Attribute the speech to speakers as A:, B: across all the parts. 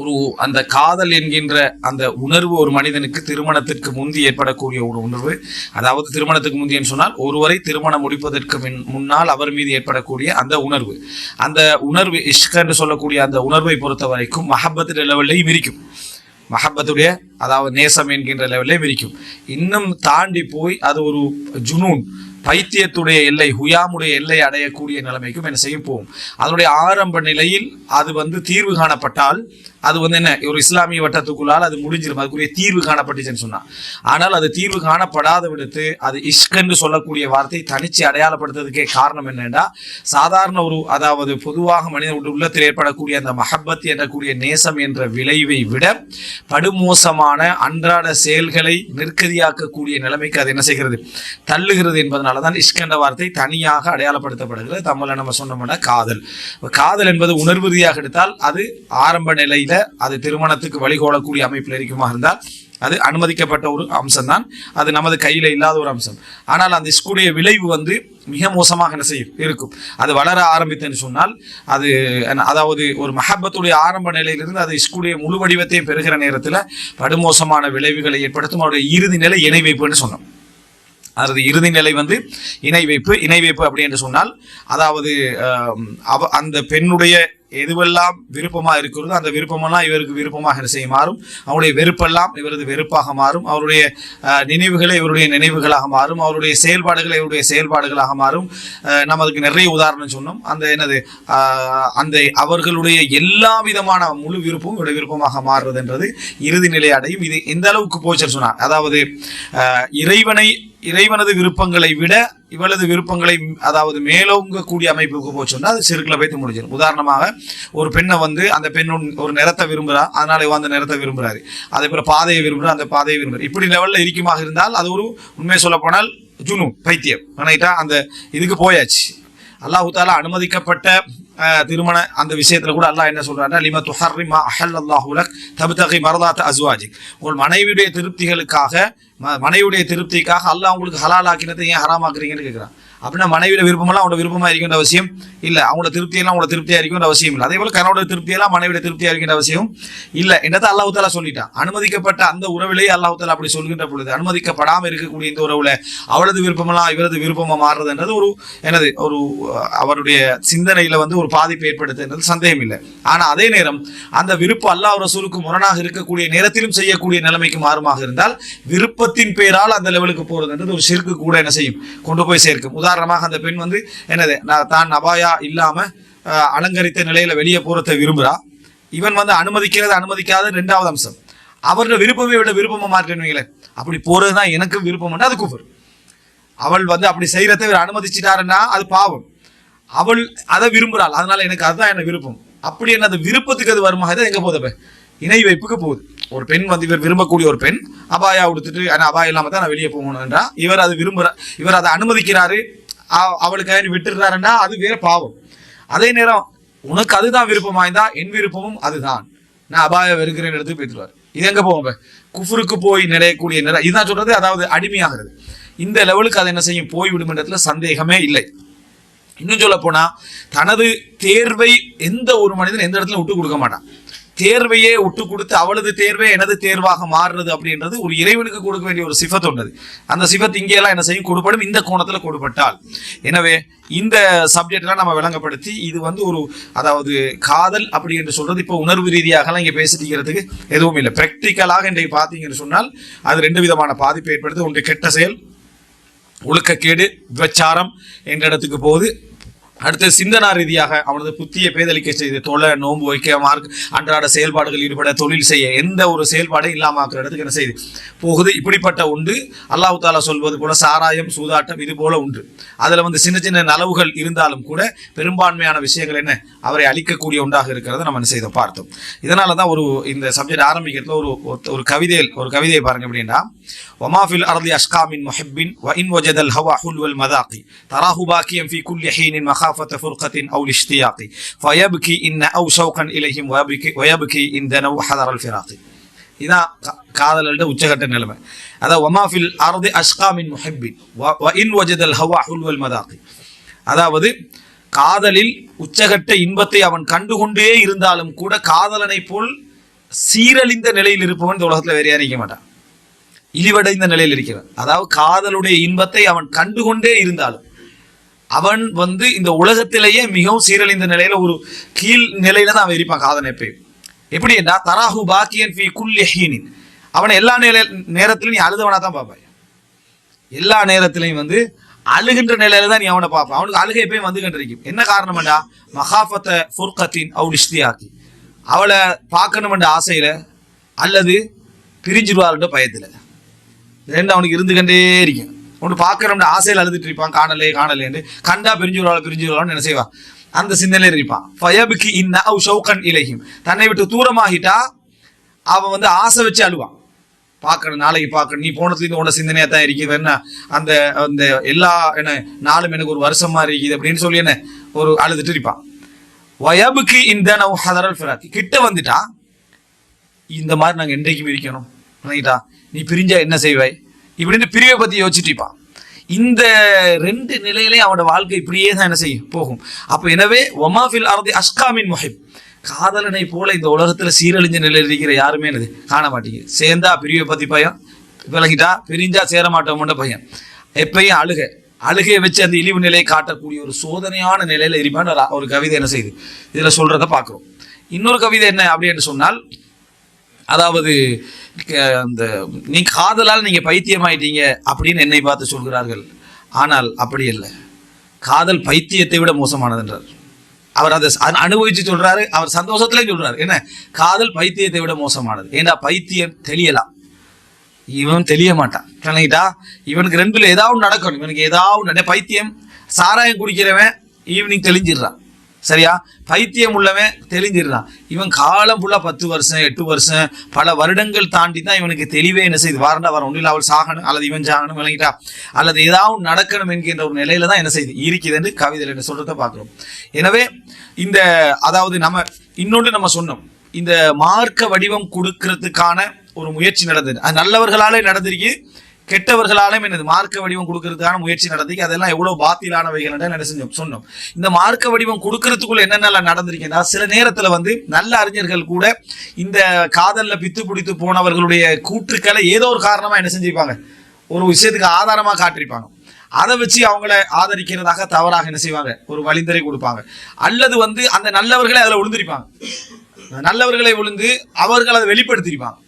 A: ஒரு அந்த காதல் என்கின்ற அந்த உணர்வு ஒரு மனிதனுக்கு திருமணத்திற்கு முந்தி ஏற்படக்கூடிய ஒரு உணர்வு. அதாவது திருமணத்துக்கு முந்தின்னு சொன்னால் ஒருவரை திருமணம் முடிப்பதற்கு முன் முன்னால் அவர் மீது ஏற்படக்கூடிய அந்த உணர்வு. அந்த உணர்வு இஷ்க என்று சொல்லக்கூடிய அந்த உணர்வை பொறுத்த வரைக்கும் மஹப்பத்து லெவல்லையும் இருக்கும் மஹப்பத்துடைய அதாவது நேசம் என்கின்ற லெவல்லே விரிக்கும். இன்னும் தாண்டி போய் அது ஒரு ஜுனூன் பைத்தியத்துடைய எல்லை ஹுயாமுடைய எல்லை அடையக்கூடிய நிலைமைக்கும் என்ன செய்யும்? போகும். அதனுடைய ஆரம்ப நிலையில் அது வந்து தீர்வு காணப்பட்டால் அது வந்து என்ன? ஒரு இஸ்லாமிய வட்டத்துக்குள்ளால் அது முடிஞ்சிடும் அதுக்குரிய தீர்வு காணப்பட்டுச்சுன்னு சொன்னான் ஆனால் அது தீர்வு காணப்படாத விடுத்து அது இஷ்கன்னு என்று சொல்லக்கூடிய வார்த்தை தனிச்சு அடையாளப்படுத்துறதுக்கே காரணம் என்னன்னா சாதாரண ஒரு அதாவது பொதுவாக மனிதனுடைய உள்ளத்தில் ஏற்படக்கூடிய அந்த மஹப்பத் என்றக்கூடிய நேசம் என்ற விளைவை விட படுமோசமான அன்றாட செயல்களை நெருக்கடியாக்கக்கூடிய நிலைமைக்கு அது என்ன செய்கிறது? தள்ளுகிறது என்பதனால் தான் இஷ்கன்ற வார்த்தை தனியாக அடையாளப்படுத்தப்படுகிறது. தமிழில் நம்ம சொன்னோம்னா காதல். காதல் என்பது உணர்வு ரீதியாக எடுத்தால் அது ஆரம்ப நிலையில் அது திருமணத்துக்கு வழிகோலக்கூடிய அமைப்பில் இருக்குமா இருந்தால் அது அனுமதிக்கப்பட்ட ஒரு அம்சம்தான். அது நமது கையில் இல்லாத ஒரு அம்சம். ஆனால் அந்த இஸ்குடைய விளைவு வந்து மிக மோசமாக என்ன செய்யும்? இருக்கும். அது வளர ஆரம்பித்தேன்னு சொன்னால் அது அதாவது ஒரு மஹப்பத்துடைய ஆரம்ப நிலையிலிருந்து அது இஸ்குடைய முழு வடிவத்தை பெறுகிற நேரத்தில் படுமோசமான விளைவுகளை ஏற்படுத்தும். அவருடைய இறுதி நிலை இணை வைப்புன்னு சொன்னோம். அதாவது இறுதி நிலை வந்து இணை வைப்பு இணை வைப்பு அப்படி என்று சொன்னால் அதாவது அவ அந்த பெண்ணுடைய எதுவெல்லாம் விருப்பமாக இருக்கிறதோ அந்த விருப்பமெல்லாம் இவருக்கு விருப்பமாக என்ன செய்ய மாறும். அவருடைய வெறுப்பெல்லாம் இவரது வெறுப்பாக மாறும். அவருடைய நினைவுகளை இவருடைய நினைவுகளாக மாறும். அவருடைய செயல்பாடுகளை இவருடைய செயல்பாடுகளாக மாறும். நம்ம அதுக்கு நிறைய உதாரணம் சொன்னோம். அந்த என்னது அந்த அவர்களுடைய எல்லா விதமான முழு விருப்பமும் இவருடைய விருப்பமாக மாறுறதுன்றது இறுதி நிலை அடையும். இது எந்த அளவுக்கு போச்சுன்னு சொன்னார் அதாவது இறைவனை இறைவனது விருப்பங்களை விட இவளது விருப்பங்களை அதாவது மேலோங்கக்கூடிய அமைப்புக்கு போச்சுன்னா அது சிறுக்கில் வைத்து முடிஞ்சிடும். உதாரணமாக ஒரு பெண்ணை வந்து அந்த பெண்ணு ஒரு நிறத்தை விரும்புகிறா அதனால இவன் அந்த நிறத்தை விரும்புகிறாரு அதே போல பாதையை விரும்புகிறா அந்த பாதையை விரும்புகிறார் இப்படி லெவலில் இருக்குமாக இருந்தால் அது ஒரு உண்மையை சொல்லப்போனால் ஜுனு பைத்தியம். ரைட்டா அந்த இதுக்கு போயாச்சு. அல்லாஹு அனுமதிக்கப்பட்ட திருமண அந்த விஷயத்துல கூட அல்லாஹ் என்ன சொல்றாருன்னா லிம துஹர்ரி அஹல் அல்லாஹுலக் மரதாத் அஸ்வாஜிக். உங்கள் மனைவியுடைய திருப்திகளுக்காக மனைவியுடைய திருப்திக்காக அல்லாஹ் அவங்களுக்கு ஹலால் ஆக்கினதை ஏன் ஹராமாக்குறீங்கன்னு கேட்குறான் அப்படின்னா மனைவியோட விருப்பமெல்லாம் அவனோட விருப்பமாக இருக்கின்ற அவசியம் இல்லை. அவங்களோட திருப்தியெல்லாம் அவங்களோட திருப்தியாக இருக்கின்ற அவசியம் இல்லை. அதே போல கணவனோட திருப்தியெல்லாம் மனைவியோட திருப்தியாக இருக்கின்ற அவசியம் இல்லை. என்னதான் அல்லாஹ் தாலா சொல்லிட்டான். அனுமதிக்கப்பட்ட அந்த உறவிலேயே அல்லாஹ் தாலா அப்படி சொல்கின்ற பொழுது அனுமதிக்கப்படாமல் இருக்கக்கூடிய இந்த உறவுல அவளது விருப்பமெல்லாம் இவரது விருப்பமா மாறுறதுன்றது ஒரு எனது ஒரு அவருடைய சிந்தனையில வந்து ஒரு பாதிப்பு ஏற்படுத்துன்றது சந்தேகம் இல்லை. ஆனால் அதே நேரம் அந்த விருப்பம் அல்லாஹ் ரசூலுக்கு முரணாக இருக்கக்கூடிய நேரத்திலும் செய்யக்கூடிய நிலைமைக்கு மாறுமாக இருந்தால் விருப்பத்தின் பேரால் அந்த லெவலுக்கு போறதுன்றது ஒரு சிறுக்கு கூட என்ன செய்யும்? கொண்டு போய் சேர்க்கும். உதாரணமாக அந்த பெண் வந்து என்னது? நான் தான் அபாயா இல்லாம அலங்கரித்த நிலையில வெளியே போறதை விரும்புறா. இவன் வந்து அனுமதிக்கிறது அனுமதிக்காத ரெண்டாவது அம்சம். அவரோட விருப்பமே விட விருப்பமா மாற்றணுங்களேன் அப்படி போறதுதான் எனக்கு விருப்பம்னா அது குஃபர் அவள் வந்து அப்படி செய்கிறத இவர் அனுமதிச்சிட்டாருன்னா அது பாவம். அவள் அதை விரும்புகிறாள் அதனால எனக்கு அதுதான் என்ன விருப்பம். அப்படி என்ன அந்த விருப்பத்துக்கு அது வருமா? இது எங்க போகுது இணை வைப்புக்கு போகுது. ஒரு பெண் வந்து இவர் விரும்பக்கூடிய ஒரு பெண் அபாயா உடுத்துட்டு ஆனால் அபாயம் இல்லாமல் தான் நான் வெளியே போகணும்ன்றா இவர் அது விரும்புற இவர் அதை அனுமதிக்கிறாரு அவ- அவளுக்காக விட்டுறாருன்னா அது வேற பாவம். அதே நேரம் உனக்கு அதுதான் விருப்பம் வாய்ந்தா என் விருப்பமும் அதுதான். நான் அபாய வெறுக்கிறேன் எடுத்து பேசுவார் இது எங்க போவோம் குஃபுருக்கு போய் நிலையக்கூடிய நிலை இதுதான் சொல்றது அதாவது அடிமையாகிறது. இந்த லெவலுக்கு அதை என்ன செய்யும்? போய்விடும் இடத்துல சந்தேகமே இல்லை. இன்னும் சொல்ல போனால் தனது தேர்வை எந்த ஒரு மனிதன் எந்த இடத்துல விட்டு கொடுக்க மாட்டான். தேர்வையே விட்டு கொடுத்து அவளது தேர்வே எனது தேர்வாக மாறுறது அப்படின்றது ஒரு இறைவனுக்கு கொடுக்க வேண்டிய ஒரு சிஃபத் ஒன்று அந்த சிஃபத் இங்கேயெல்லாம் என்ன செய்யும்? கொடுப்படும். இந்த கோணத்தில் கொடுப்பட்டால். எனவே இந்த சப்ஜெக்ட்லாம் நம்ம விளங்கப்படுத்தி இது வந்து ஒரு அதாவது காதல் அப்படி என்று சொல்றது இப்போ உணர்வு ரீதியாகலாம் இங்கே பேசிட்டிக்கிறதுக்கு எதுவும் இல்லை. ப்ராக்டிக்கலாக இன்றைக்கு பார்த்தீங்கன்னு சொன்னால் அது ரெண்டு விதமான பாதிப்பு ஏற்படுத்து ஒன்று கெட்ட செயல் ஒழுக்கக்கேடு விபச்சாரம் என்ற இடத்துக்கு போகுது. அடுத்து சிந்தனா ரீதியாக அவனது புத்தியை பேதலிக்க செய்து தொலை நோன்பு வைக்க மார்க் அன்றாட செயல்பாடுகள் ஈடுபட தொழில் செய்ய எந்த ஒரு செயல்பாடும் இல்லாம இடத்துக்கு என்ன செய்து? போகுது. இப்படிப்பட்ட உண்டு. அல்லாஹு தாலா சொல்வது போல சாராயம் சூதாட்டம் இது போல உண்டு. அதில் வந்து சின்ன சின்ன நலவுகள் இருந்தாலும் கூட பெரும்பான்மையான விஷயங்கள் என்ன? அவரை அழிக்கக்கூடிய ஒன்றாக இருக்கிறத நம்ம என்ன செய்தோம்? பார்த்தோம். இதனால தான் ஒரு இந்த சப்ஜெக்ட் ஆரம்பிக்கிறதுல ஒரு ஒரு கவிதையில் ஒரு கவிதையை பாருங்க அப்படின்னா ஒமாஃபில் அர்லி அஷ்காமின் மொஹபின் ஹவா ஹுல் மதாக்கி. தராஹு பாக்கியம் ஃபி குல்லி ஹீனின் மஹா مخافة فرقة أو الاشتياق فيبكي إن أو شوقا إليهم ويبكي, ويبكي إن دنوا حذر الفراق இதான் கா- காதலோட உச்சகட்ட நிலைமை அதாவது ஒமாஃபில் அர்து அஷ்கா மின் முஹிப்பின் வ இன் வஜதல் ஹவா ஹுல்வல் மதாக்கி அதாவது காதலில் உச்சகட்ட இன்பத்தை அவன் கண்டுகொண்டே இருந்தாலும் கூட காதலனை போல் சீரழிந்த நிலையில் இருப்பவன் இந்த உலகத்துல வேற யாரும் இருக்க மாட்டான் இழிவடைந்த நிலையில் இருக்கிறான் அதாவது காதலுடைய இன்பத்தை அவன் கண்டுகொண்டே இருந்தாலும் அவன் வந்து இந்த உலகத்திலேயே மிகவும் சீரழிந்த நிலையில ஒரு கீழ் நிலையில தான் அவன் இருப்பான் காதன் எப்பயும் எப்படி என்றா தராஹு பாக்கியன் ஃபி குல்லி அவனை எல்லா நிலை நேரத்திலும் நீ அழுதவனா தான் பார்ப்பாய். எல்லா நேரத்திலையும் வந்து அழுகின்ற நிலையில தான் நீ அவனை பார்ப்பான் அவனுக்கு அழுகை எப்பயும் வந்து கண்டிருக்கும். என்ன காரணம்டா மகாஃபத்த ஃபுர்கத்தின் அவள் இஷ்டியாக்கி அவளை பார்க்கணுமென்ற ஆசையில அல்லது பிரிஞ்சிருவாருன்ற பயத்தில். ரெண்டு அவனுக்கு இருந்து கண்டே இருக்கும் ஒன்று பார்க்கறோம்னு ஆசையில் அழுதுட்டு இருப்பான். காணலே காணலேன்னு கண்டா பிரிஞ்சுருவாள் பிரிஞ்சுருவாள்னு என்ன செய்வான் அந்த சிந்தனையில் இருப்பான். ஃபயபுக்கு இன்ன அவ் ஷௌகன் இலகிம் தன்னை விட்டு தூரமாகிட்டா அவன் வந்து ஆசை வச்சு அழுவான். பார்க்கணும் நாளைக்கு பார்க்கணும். நீ போனதுலேருந்து உன்னோட சிந்தனையாக தான் இருக்குது. என்ன? அந்த அந்த எல்லா என்ன நாளும் எனக்கு ஒரு வருஷமா இருக்குது அப்படின்னு சொல்லி என்ன? ஒரு அழுதுட்டு இருப்பான். வயபுக்கு இந்த நவ் ஹதரல் ஃபிராக்கி கிட்ட வந்துட்டா இந்த மாதிரி நாங்கள் என்றைக்கும் இருக்கணும். நினைக்கிட்டா நீ பிரிஞ்சா என்ன செய்வாய்? இப்படின்னு பிரிவை பற்றி யோசிச்சுட்டு இருப்பான். இந்த ரெண்டு நிலையிலையும் அவனோட வாழ்க்கை இப்படியே தான் என்ன செய்யும்? போகும். அப்போ எனவே ஒமாஃபில் அறதி அஸ்காமின் முஹிப். காதலனை போல இந்த உலகத்தில் சீரழிஞ்ச நிலையில் இருக்கிற யாருமே என்னது? காண மாட்டீங்க சேர்ந்தா பிரிவை பற்றி பையன் விலகிட்டா பிரிஞ்சா சேர மாட்டோம்ன்ற பையன் எப்பயும் அழுக. அழுகையை வச்சு அந்த இழிவு நிலையை காட்டக்கூடிய ஒரு சோதனையான நிலையில் இருப்பான்னு ஒரு- கவிதை என்ன செய்யுது? இதில் சொல்கிறத பார்க்குறோம். இன்னொரு கவிதை என்ன அப்படின்னு சொன்னால் அதாவது அந்த நீ காதலால் நீங்கள் பைத்தியமாயிட்டீங்க அப்படின்னு என்னை பார்த்து சொல்கிறார்கள். ஆனால் அப்படி இல்லை. காதல் பைத்தியத்தை விட மோசமானதுன்றார் அவர் அதை அனுபவித்து அனுபவிச்சு சொல்றாரு அவர் சந்தோஷத்திலே சொல்றாரு. என்ன? காதல் பைத்தியத்தை விட மோசமானது. ஏன்னா பைத்தியம் தெளியலாம் இவன் தெளிய மாட்டான். கணக்கிட்டா இவனுக்கு ரெண்டுல ஏதாவது நடக்கணும். இவனுக்கு ஏதாவது பைத்தியம்? சாராயம் குடிக்கிறவன் ஈவினிங் தெளிஞ்சிடுறான். சரியா? பைத்தியம் உள்ளவன் தெளிஞ்சிடுறான். இவன் காலம் ஃபுல்லாக பத்து வருஷம் எட்டு வருஷம் பல வருடங்கள் தாண்டி தான் இவனுக்கு தெளிவே என்ன செய்யுது வாரண்டா வர ஒன்றில் அவள் சாகணும் அல்லது இவன் சாகணும் விளங்கிட்டா. அல்லது ஏதாவது நடக்கணும் என்கின்ற ஒரு நிலையில தான் என்ன செய்யுது இருக்குதுன்னு கவிதையில் என்ன சொல்றத பார்க்குறோம். எனவே இந்த அதாவது நம்ம இன்னொன்று நம்ம சொன்னோம். இந்த மார்க்க வடிவம் கொடுக்கறதுக்கான ஒரு முயற்சி நடந்தது. அது நல்லவர்களாலே நடந்திருக்கு கெட்டவர்களாலும் என்னது மார்க்க வடிவம் கொடுக்கறதுக்கான முயற்சி நடத்தி அதெல்லாம் எவ்வளவு பாத்திலானவைகள் என்ன செஞ்சோம்? சொன்னோம். இந்த மார்க்க வடிவம் கொடுக்கறதுக்குள்ள என்னென்னலாம் நடந்திருக்குன்னா சில நேரத்துல வந்து நல்ல அறிஞர்கள் கூட இந்த காதல்ல பித்து பிடித்து போனவர்களுடைய கூற்றுக்களை ஏதோ ஒரு காரணமா என்ன செஞ்சிருப்பாங்க? ஒரு விஷயத்துக்கு ஆதாரமா காட்டியிருப்பாங்க. அதை வச்சு அவங்கள ஆதரிக்கிறதாக தவறாக என்ன செய்வாங்க? ஒரு வழிந்தரை கொடுப்பாங்க. அல்லது வந்து அந்த நல்லவர்களை அதில் விழுந்திருப்பாங்க நல்லவர்களை விழுந்து அவர்கள் அதை வெளிப்படுத்திருப்பாங்க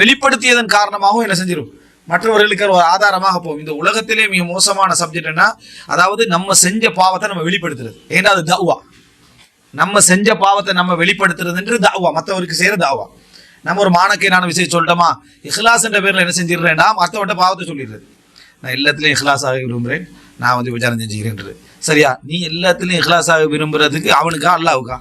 A: வெளிப்படுத்தியதன் காரணமாகவும் என்ன செஞ்சிடும் மற்றவர்களுக்கு ஒரு ஆதாரமாக போகும். இந்த உலகத்திலே மிக மோசமான சப்ஜெக்ட் என்ன? அதாவது நம்ம செஞ்ச பாவத்தை நம்ம வெளிப்படுத்துறது. ஏன்னா அது தவா? நம்ம செஞ்ச பாவத்தை நம்ம வெளிப்படுத்துறதுன்றது தாவா. மற்றவருக்கு செய்யற தாவா. நம்ம ஒரு மானக்கேனான விஷயம் சொல்லிட்டோமா? இஹ்லாஸ் என்ற பேரில் என்ன செஞ்சிடுறேன்னா மற்றவர்கிட்ட பாவத்தை சொல்லிடுறது. நான் எல்லாத்துலயும் இஹ்லாஸாக விரும்புகிறேன் நான் வந்து விசாரம் செஞ்சுக்கிறேன் சரியா? நீ எல்லாத்துலேயும் இஹ்லாஸாக விரும்புறதுக்கு அவனுக்கா அல்லாவுக்கா?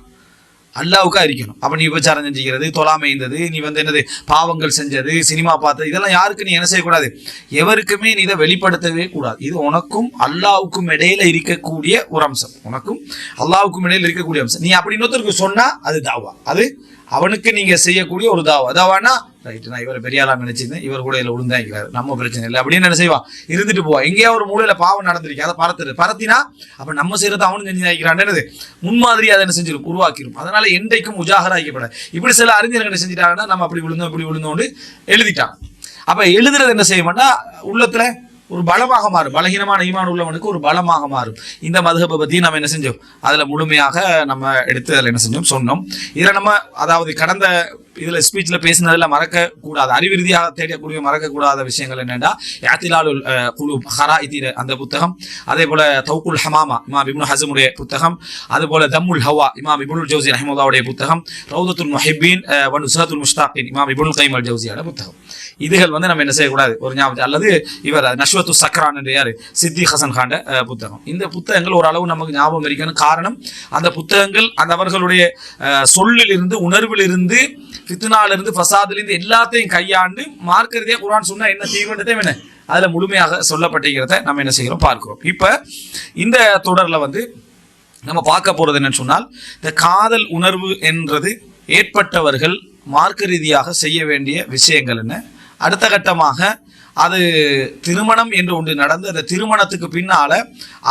A: அல்லாவுக்கா இருக்கணும் அப்போ நீ விபச்சாரம் செஞ்சுக்கிறது தொலாமை இருந்தது நீ வந்து என்னது பாவங்கள் செஞ்சது சினிமா பார்த்தது இதெல்லாம் யாருக்கு நீ என்ன செய்யக்கூடாது? எவருக்குமே நீ இதை வெளிப்படுத்தவே கூடாது. இது உனக்கும் அல்லாவுக்கும் இடையில இருக்கக்கூடிய ஒரு அம்சம். உனக்கும் அல்லாவுக்கும் இடையில இருக்கக்கூடிய அம்சம். நீ அப்படி இன்னொருத்தருக்கு சொன்னா அது தாவா. அது அவனுக்கு நீங்க செய்யக்கூடிய ஒரு தாவா. தாவானா? ரைட் நான் இவரை பெரிய ஆளாக நினைச்சிருந்தேன். இவர் கூட இதுல விழுந்தாங்கிறார் நம்ம பிரச்சனை இல்லை. அப்படின்னு என்ன செய்வான்? இருந்துட்டு போவான். எங்கேயா ஒரு மூலையில பாவம் நடந்திருக்கு. அதை பறத்துரு பறத்தினா அப்போ நம்ம செய்யறது அவனும் செஞ்சு நினைக்கிறான் முன்மாதிரி அதை என்ன செஞ்சிடும் உருவாக்கிடும் அதனால என்றைக்கும் உஜாகராக்கப்பட இப்படி சில அறிஞர்கள் என்ன செஞ்சிட்டாங்கன்னா நம்ம அப்படி விழுந்தோம் இப்படி விழுந்தோண்டு எழுதிட்டான். அப்போ எழுதுறது என்ன செய்யமாட்டா உள்ளத்துல ஒரு பலமாக மாறும். பலகீனமான ஈமான் உள்ளவனுக்கு ஒரு பலமாக மாறும். இந்த மதுகபை பற்றி நம்ம என்ன செஞ்சோம்? அதுல முழுமையாக நம்ம எடுத்து அதில் என்ன செஞ்சோம்? சொன்னோம். இதில் நம்ம அதாவது கடந்த இதுல ஸ்பீச்ல பேசினதுல மறக்கக்கூடாது. அறிவு ரீதியாக தேடக்கூடிய மறக்கக்கூடாத விஷயங்கள் என்னென்னா யாத்திலாலுல் குழு ஹரா இதிர அந்த புத்தகம். அதே போல தௌக்குல் ஹமாமா இமா இப்னு ஹசமுடைய புத்தகம். அது போல் தம்முல் ஹவா இமா இபுல் ஜவுசி ரஹிமுல்லாவுடைய புத்தகம். ரவுதத்துல் முஹிப்பீன் அஹ், வ நுஸ்ரத்துல் முஸ்தாக்கின் இமாம் இபுல் கைம் ஜவுசியோட புத்தகம். இதுகள் வந்து நம்ம என்ன செய்யக்கூடாது? ஒரு ஞாபகம் அல்லது இவர் நஷ்வத்து சக்ரான் என்ற யாரு? சித்தி ஹசன் காண்ட புத்தகம். இந்த புத்தகங்கள் ஓரளவு நமக்கு ஞாபகம் இருக்கணும் காரணம் அந்த புத்தகங்கள் அந்த அவர்களுடைய சொல்லிலிருந்து உணர்விலிருந்து ஃபித்னாலிருந்து ஃபசாதிலிருந்து எல்லாத்தையும் கையாண்டு மார்க்க குரான் சொன்னால் என்ன தீவிரத்தை என்ன? அதில் முழுமையாக சொல்லப்பட்டிருக்கிறத நம்ம என்ன செய்கிறோம்? பார்க்கிறோம். இப்போ இந்த தொடரில் வந்து நம்ம பார்க்க போகிறது என்னன்னு சொன்னால் இந்த காதல் உணர்வு என்றது ஏற்பட்டவர்கள் மார்க்க ரீதியாக செய்ய வேண்டிய விஷயங்கள் என்ன? அடுத்த கட்டமாக அது திருமணம் என்று ஒன்று நடந்து அந்த திருமணத்துக்கு பின்னால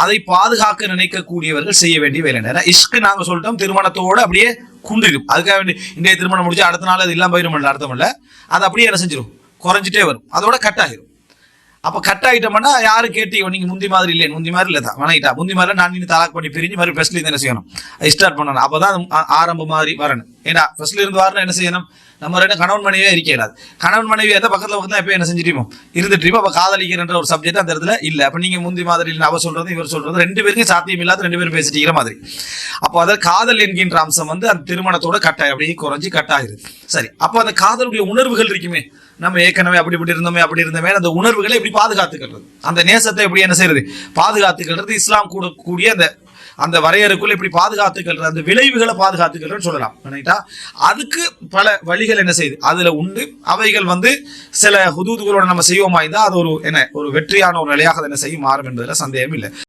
A: அதை பாதுகாக்க நினைக்கக்கூடியவர்கள் செய்ய வேண்டிய வேலை. நேரம் இஷ்கு நாங்கள் சொல்லிட்டோம் திருமணத்தோடு அப்படியே குண்டிடும் அதுக்காக வேண்டி இன்றைய திருமணம் முடிச்சு அடுத்த நாள் அது இல்லாமல் போயிடும் அர்த்தம் இல்லை. அது அப்படியே என்ன செஞ்சிடும் குறைஞ்சிட்டே வரும். அதோட கட் ஆகிரும். அப்ப கட் ஆயிட்டோம்னா யாரு கேட்டி நீங்க முந்தி மாதிரி இல்லையே முந்தி மாதிரி இல்லை தான் வணங்கிட்டா. முந்தி மாதிரி நான் நீ தலாக் பண்ணி பிரிஞ்சு மாதிரி ஃபர்ஸ்ட்ல என்ன செய்யணும்? ஸ்டார்ட் பண்ணணும். அப்பதான் தான் ஆரம்ப மாதிரி வரணும். ஏன்னா ஃபர்ஸ்ட்ல இருந்து வரணும் என்ன செய்யணும்? நம்ம ரெண்டு கணவன் மனைவியே இருக்கலாது கணவன் மனைவி எதை பக்கத்துல பக்கத்துல எப்போ என்ன செஞ்சிட்டோம் இருந்துட்டு அப்போ காதலிக்கிறன்ற ஒரு சப்ஜெக்ட் அந்த இடத்துல இல்ல. அப்ப நீங்க முந்தி மாதிரி இல்லை அவ சொல்றது இவர் சொல்றது ரெண்டு பேருக்கும் சாத்தியம் இல்லாத ரெண்டு பேரும் பேசிட்டிக்கிற மாதிரி. அப்போ அதாவது காதல் என்கின்ற அம்சம் வந்து அந்த திருமணத்தோட கட்டாயம் அப்படியே குறைஞ்சி கட்டாயிருது சரி. அப்போ அந்த காதலுடைய உணர்வுகள் இருக்குமே? நம்ம ஏற்கனவே அப்படி இப்படி இருந்தோமே அப்படி இருந்தோமே அந்த உணர்வுகளை எப்படி பாதுகாத்துக்கிறது. அந்த நேசத்தை எப்படி என்ன செய்யறது? பாதுகாத்துக்கிறது இஸ்லாம் கூட கூடிய அந்த அந்த வரையறுக்குள்ள எப்படி பாதுகாத்துக்கிறது அந்த விளைவுகளை பாதுகாத்துக்கிறதுன்னு சொல்லலாம். நினைட்டா அதுக்கு பல வழிகள் என்ன செய்யுது? அதுல உண்டு. அவைகள் வந்து சில ஹுதூதுகளோட நம்ம செய்வோமா இருந்தால் அது ஒரு என்ன ஒரு வெற்றியான ஒரு நிலையாக அதை என்ன செய்யும் மாறும் என்பதில் சந்தேகம் இல்லை